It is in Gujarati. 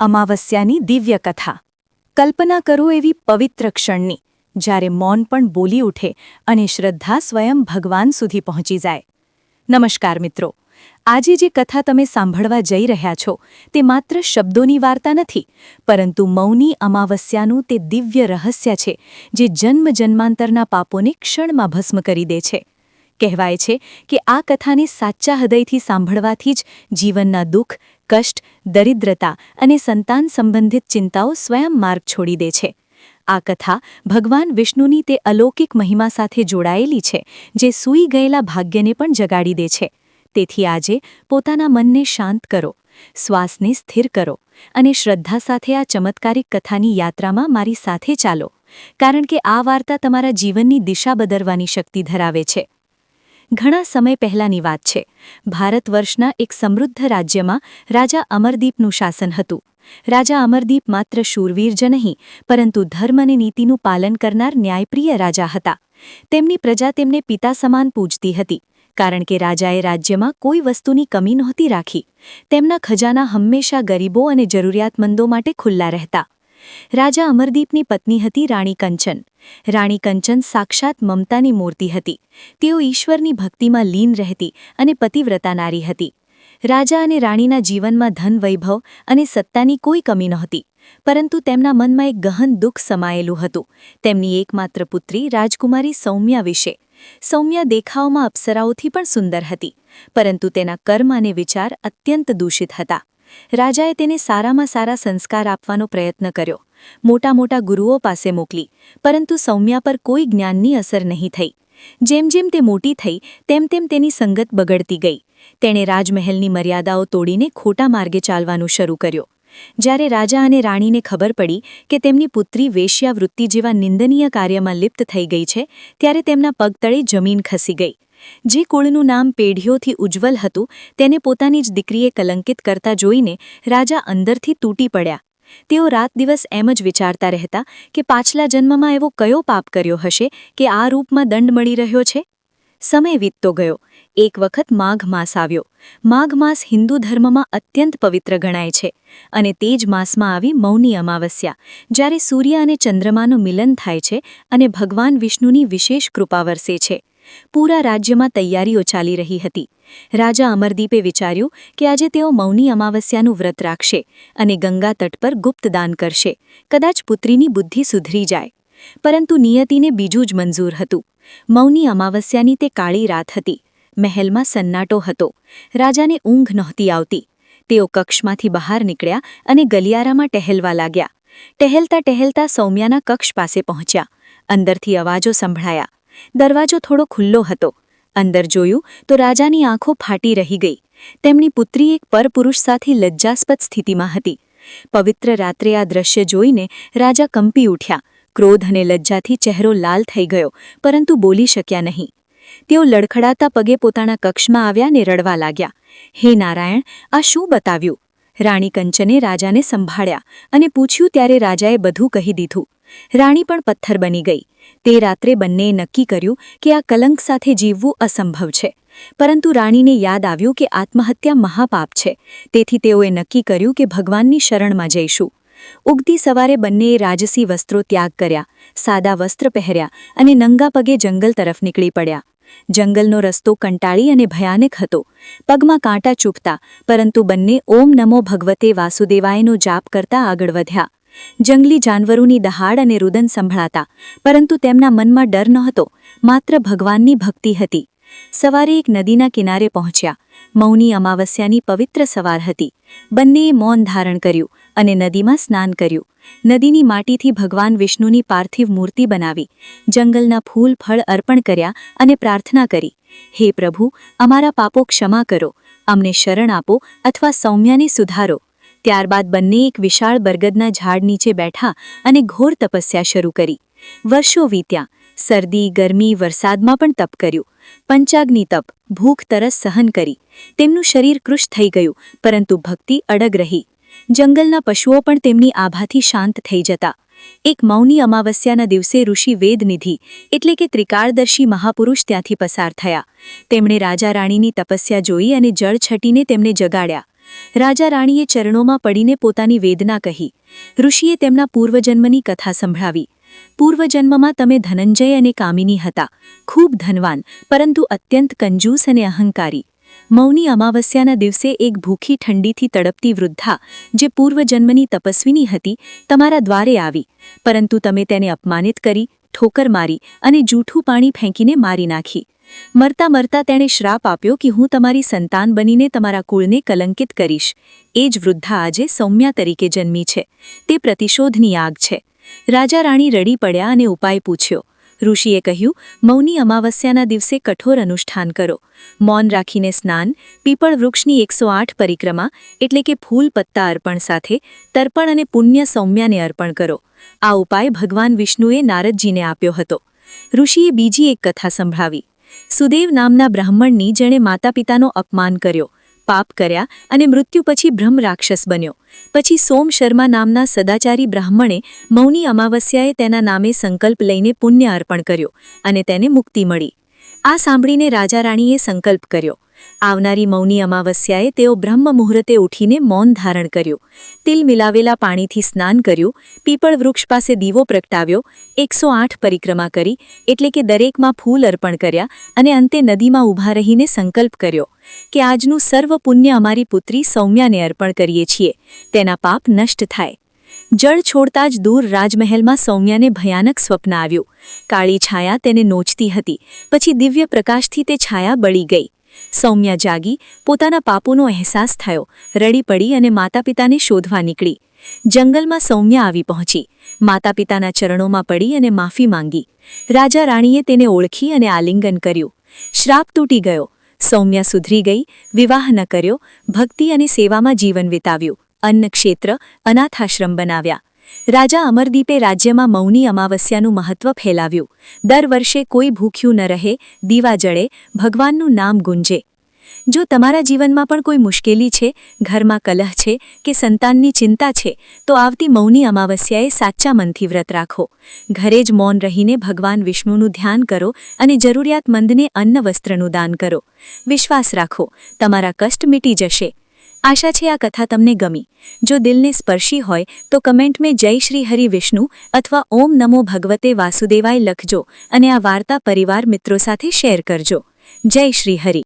અમાવસ્યાની દિવ્ય કથા કલ્પના કરો એવી પવિત્ર ક્ષણની, જ્યારે મૌન પણ બોલી ઉઠે અને શ્રદ્ધા સ્વયં ભગવાન સુધી પહોંચી જાય. નમસ્કાર મિત્રો, આજે જે કથા તમે સાંભળવા જઈ રહ્યા છો, તે માત્ર શબ્દોની વાર્તા નથી, પરંતુ મૌની અમાવસ્યાનું તે દિવ્ય રહસ્ય છે, જે જન્મ જન્માંતરના પાપોને ક્ષણમાં ભસ્મ કરી દે છે. કહેવાય છે કે આ કથાને સાચા હૃદયથી સાંભળવાથી જ જીવનના દુઃખ, કષ્ટ દરિદ્રતા અને સંતાન સંબંધિત ચિંતાઓ સ્વયં માર્ગ છોડી દે છે. આ કથા ભગવાન વિષ્ણુની તે અલૌકિક મહિમા સાથે જોડાયેલી છે, જે સૂઈ ગયેલા ભાગ્યને પણ જગાડી દે છે. તેથી આજે પોતાના મનને શાંત કરો, શ્વાસને સ્થિર કરો અને શ્રદ્ધા સાથે આ ચમત્કારિક કથાની યાત્રામાં મારી સાથે ચાલો, કારણ કે આ વાર્તા તમારા જીવનની દિશા બદલવાની શક્તિ ધરાવે છે. ઘણા સમય પહેલાંની વાત છે. ભારત વર્ષના એક સમૃદ્ધ રાજ્યમાં રાજા અમરદીપનું શાસન હતું. રાજા અમરદીપ માત્ર શૂરવીર જ નહીં, પરંતુ ધર્મ અને નીતિનું પાલન કરનાર ન્યાયપ્રિય રાજા હતા. તેમની પ્રજા તેમને પિતા સમાન પૂજતી હતી, કારણ કે રાજાએ રાજ્યમાં કોઈ વસ્તુની કમી નહોતી રાખી. તેમના ખજાના હંમેશા ગરીબો અને જરૂરિયાતમંદો માટે ખુલ્લા રહેતા. રાજા અમરદીપની પત્ની હતી રાણી કંચન. રાણી કંચન સાક્ષાત મમતાની મૂર્તિ હતી. તેઓ ઈશ્વરની ભક્તિમાં લીન રહેતી અને પતિવ્રતા નારી હતી. રાજા અને રાણીના જીવનમાં ધન વૈભવ અને સત્તાની કોઈ કમી નહોતી. પરંતુ તેમના મનમાં એક ગહન દુઃખ સમાયેલું હતું. તેમની એકમાત્ર પુત્રી રાજકુમારી સૌમ્યા વિશે. સૌમ્યા દેખાવમાં અપ્સરાઓથી પણ સુંદર હતી. પરંતુ તેના કર્મ અને વિચાર અત્યંત દૂષિત હતા. રાજાએ તેને સારામાં સારા સંસ્કાર આપવાનો પ્રયત્ન કર્યો. મોટા મોટા ગુરુઓ પાસે મોકલી, પરંતુ સૌમ્યા પર કોઈ જ્ઞાનની અસર નહીં થઈ. જેમ જેમ તે મોટી થઈ, તેમ તેમ તેની સંગત બગડતી ગઈ. તેણે રાજમહેલની મર્યાદાઓ તોડીને ખોટા માર્ગે ચાલવાનું શરૂ કર્યો. જ્યારે રાજા અને રાણીને ખબર પડી કે તેમની પુત્રી વેશ્યાવૃત્તિ જેવા નિંદનીય કાર્યમાં લિપ્ત થઈ ગઈ છે, ત્યારે તેમના પગતળે જમીન ખસી ગઈ. જે કુળનું નામ પેઢીઓથી ઉજ્જવલ હતું, તેને પોતાની જ દીકરીએ કલંકિત કરતા જોઈને રાજા અંદરથી તૂટી પડ્યા. તેઓ રાત દિવસ એમ જ વિચારતા રહેતા કે પાછલા જન્મમાં એવો કયો પાપ કર્યો હશે કે આ રૂપમાં દંડ મળી રહ્યો છે? સમય વીતતો ગયો. એક વખત માઘ માસ આવ્યો. માઘ માસ હિન્દુ ધર્મમાં અત્યંત પવિત્ર ગણાય છે અને તે જ માસમાં આવી મૌની અમાવસ્યા, જ્યારે સૂર્ય અને ચંદ્રમાનું મિલન થાય છે અને ભગવાન વિષ્ણુની વિશેષ કૃપા વરસે છે. પૂરા રાજ્યમાં તૈયારીઓ ચાલી રહી હતી. રાજા અમરદીપે વિચાર્યું કે આજે તેઓ મૌની અમાવસ્યાનું વ્રત રાખશે અને ગંગા તટ પર ગુપ્તદાન કરશે. કદાચ પુત્રીની બુદ્ધિ સુધરી જાય. પરંતુ નિયતિને બીજું જ મંજૂર હતું. મૌની અમાવસ્યાની તે કાળી રાત હતી. મહેલમાં સન્નાટો હતો. રાજાને ઊંઘ નહોતી આવતી. તેઓ કક્ષમાંથી બહાર નીકળ્યા અને ગલિયારામાં ટહેલવા લાગ્યા. ટહેલતા ટહેલતા સૌમ્યાના કક્ષ પાસે પહોંચ્યા. અંદરથી અવાજો સંભળાયા. દરવાજો થોડો ખુલ્લો હતો. અંદર જોયું તો રાજાની આંખો ફાટી રહી ગઈ. તેમની પુત્રી એક પરપુરુષ સાથે લજ્જાસ્પદ સ્થિતિમાં હતી. પવિત્ર રાત્રે આ દ્રશ્ય જોઈને રાજા કંપી ઉઠ્યા. ક્રોધ અને લજ્જાથી ચહેરો લાલ થઈ ગયો, પરંતુ બોલી શક્યા નહીં. તેઓ લડખડાતા પગે પોતાના કક્ષમાં આવ્યા ને રડવા લાગ્યા. હે નારાયણ, આ શું બતાવ્યું? રાણી કંચને રાજાને સંભાળ્યા અને પૂછ્યું ત્યારે રાજાએ બધું કહી દીધું. રાણી પણ પથ્થર બની ગઈ. તે રાત્રે બંનેએ નક્કી કર્યું કે આ કલંક સાથે જીવવું અસંભવ છે. પરંતુ રાણીને યાદ આવ્યું કે આત્મહત્યા મહાપાપ છે. તેથી તેઓએ નક્કી કર્યું કે ભગવાનની શરણમાં જઈશું. ઉગતી સવારે બંનેએ રાજસી વસ્ત્રો ત્યાગ કર્યા, સાદા વસ્ત્ર પહેર્યા અને નંગા પગે જંગલ તરફ નીકળી પડ્યા. જંગલનો રસ્તો કંટાળી અને ભયાનક હતો. પગમાં કાંટા ચૂકતા પરંતુ બંને ઓમ નમો ભગવતે વાસુદેવાયનો જાપ કરતા આગળ વધ્યા. જંગલી જાનવરોની દહાડ અને રુદન સંભળાતા, પરંતુ તેમના મનમાં ડર નહોતો, માત્ર ભગવાનની ભક્તિ હતી. સવારે એક નદીના કિનારે પહોંચ્યા. મૌની અમાવસ્યાની પવિત્ર સવાર હતી. બંનેએ મૌન ધારણ કર્યું અને નદીમાં સ્નાન કર્યું. નદીની માટીથી ભગવાન વિષ્ણુની પાર્થિવ મૂર્તિ બનાવી. જંગલના ફૂલ ફળ અર્પણ કર્યા અને પ્રાર્થના કરી. હે પ્રભુ, અમારા પાપો ક્ષમા કરો. અમને શરણ આપો અથવા સૌમ્યાને સુધારો. ત્યારબાદ બંને એક વિશાળ બરગદના ઝાડ નીચે બેઠા અને ઘોર તપસ્યા શરૂ કરી. વર્ષો વીત્યા. શરદી, ગરમી, વરસાદમાં પણ તપ કર્યું. પંચાગ્નિ તપ, ભૂખ, તરસ સહન કરી. તેમનું શરીર કૃશ થઈ ગયું, પરંતુ ભક્તિ અડગ રહી. જંગલના પશુઓ પણ તેમની આભાથી શાંત થઈ જતા. એક મૌની અમાવસ્યાના દિવસે ઋષિ વેદનિધિ એટલે કે ત્રિકાળદર્શી મહાપુરુષ ત્યાંથી પસાર થયા. તેમણે રાજા રાણીની તપસ્યા જોઈ અને જળ છટીને તેમને જગાડ્યા. રાજા રાણીએ ચરણોમાં પડીને પોતાની વેદના કહી. ઋષિએ તેમના પૂર્વજન્મની કથા સંભળાવી. પૂર્વજન્મમાં તમે ધનંજય અને કામિની હતા. ખૂબ ધનવાન, પરંતુ અત્યંત કંજૂસ અને અહંકારી. મૌની અમાવસ્યાના દિવસે એક ભૂખી ઠંડીથી તડપતી વૃદ્ધા, જે પૂર્વજન્મની તપસ્વીની હતી, તમારા દ્વારે આવી. પરંતુ તમે તેને અપમાનિત કરી, ઠોકર મારી અને જૂઠું પાણી ફેંકીને મારી નાખી. મરતા મરતા તેણે શ્રાપ આપ્યો કે હું તમારી સંતાન બનીને તમારા કુળને કલંકિત કરીશ. એ જ વૃદ્ધા આજે સૌમ્યા તરીકે જન્મી છે. તે પ્રતિશોધની આગ છે. રાજા રાણી રડી પડ્યા અને ઉપાય પૂછ્યો. ઋષિએ કહ્યું, મૌની અમાવસ્યાના દિવસે કઠોર અનુષ્ઠાન કરો. મૌન રાખીને સ્નાન, પીપળ વૃક્ષની એકસો આઠ પરિક્રમા, એટલે કે ફૂલ પત્તા અર્પણ સાથે તર્પણ અને પુણ્ય સૌમ્યાને અર્પણ કરો. આ ઉપાય ભગવાન વિષ્ણુએ નારદજીને આપ્યો હતો. ઋષિએ બીજી એક કથા સંભળાવી. સુદેવ નામના બ્રાહ્મણની જેણે માતા પિતાનો અપમાન કર્યો. પાપ કર્યા અને મૃત્યુ પછી બ્રહ્મ રાક્ષસ બન્યો. પછી સોમ શર્મા નામના સદાચારી બ્રાહ્મણે મૌની અમાવસ્યાએ તેના નામે સંકલ્પ લઈને પુણ્ય અર્પણ કર્યો અને તેને મુક્તિ મળી. આ સાંભળીને રાજા રાણીએ સંકલ્પ કર્યો. આવનારી મૌની અમાવસ્યાએ તેઓ બ્રહ્મ મુહૂર્તે ઉઠીને મૌન ધારણ કર્યું. તિલ મિલાવેલા પાણીથી સ્નાન કર્યું, પીપળ વૃક્ષ પાસે દીવો પ્રગટાવ્યો, એકસો આઠ પરિક્રમા કરી, એટલે કે દરેકમાં ફૂલ અર્પણ કર્યા અને અંતે નદીમાં ઊભા રહીને સંકલ્પ કર્યો કે આજનું સર્વ પુણ્ય અમારી પુત્રી સૌમ્યાને અર્પણ કરીએ છીએ. તેના પાપ નષ્ટ થાય. જળ છોડતા જ દૂર રાજમહેલમાં સૌમ્યાને ભયાનક સ્વપ્ન આવ્યું. કાળી છાયા તેને નોચતી હતી, પછી દિવ્ય પ્રકાશથી તે છાયા બળી ગઈ. સૌમ્યા જાગી, પોતાના પાપોનો અહેસાસ થયો, રડી પડી અને માતા પિતાને શોધવા નીકળી. જંગલમાં સૌમ્યા આવી પહોંચી. માતા પિતાના ચરણોમાં પડી અને માફી માંગી. રાજા રાણીએ તેને ઓળખી અને આલિંગન કર્યું. શ્રાપ તૂટી ગયો. સૌમ્યા સુધરી ગઈ, વિવાહ ન કર્યો, ભક્તિ અને સેવામાં જીવન વિતાવ્યું. અન્ન ક્ષેત્ર અનાથાશ્રમ બનાવ્યા. રાજા અમરદીપે રાજ્યમાં મૌની અમાવસ્યાનું મહત્વ ફેલાવ્યું. દર વર્ષે કોઈ ભૂખ્યું ન રહે, દીવા જળે, ભગવાનનું નામ ગુંજે. જો તમારા જીવનમાં પણ કોઈ મુશ્કેલી છે, ઘરમાં કલહ છે કે સંતાનની ચિંતા છે, તો આવતી મૌની અમાવસ્યાએ સાચા મનથી વ્રત રાખો. ઘરે જ મૌન રહીને ભગવાન વિષ્ણુનું ધ્યાન કરો અને જરૂરિયાતમંદને અન્ન વસ્ત્રનું દાન કરો. વિશ્વાસ રાખો, તમારા કષ્ટ મીટી જશે. આશા છે આ કથા તમને ગમી. જો દિલને સ્પર્શી હોય, તો કમેન્ટ મેં જય શ્રી હરિ વિષ્ણુ અથવા ઓમ નમો ભગવતે વાસુદેવાય લખજો અને આ વાર્તા પરિવાર મિત્રો સાથે શેર કરજો. જય શ્રી હરિ.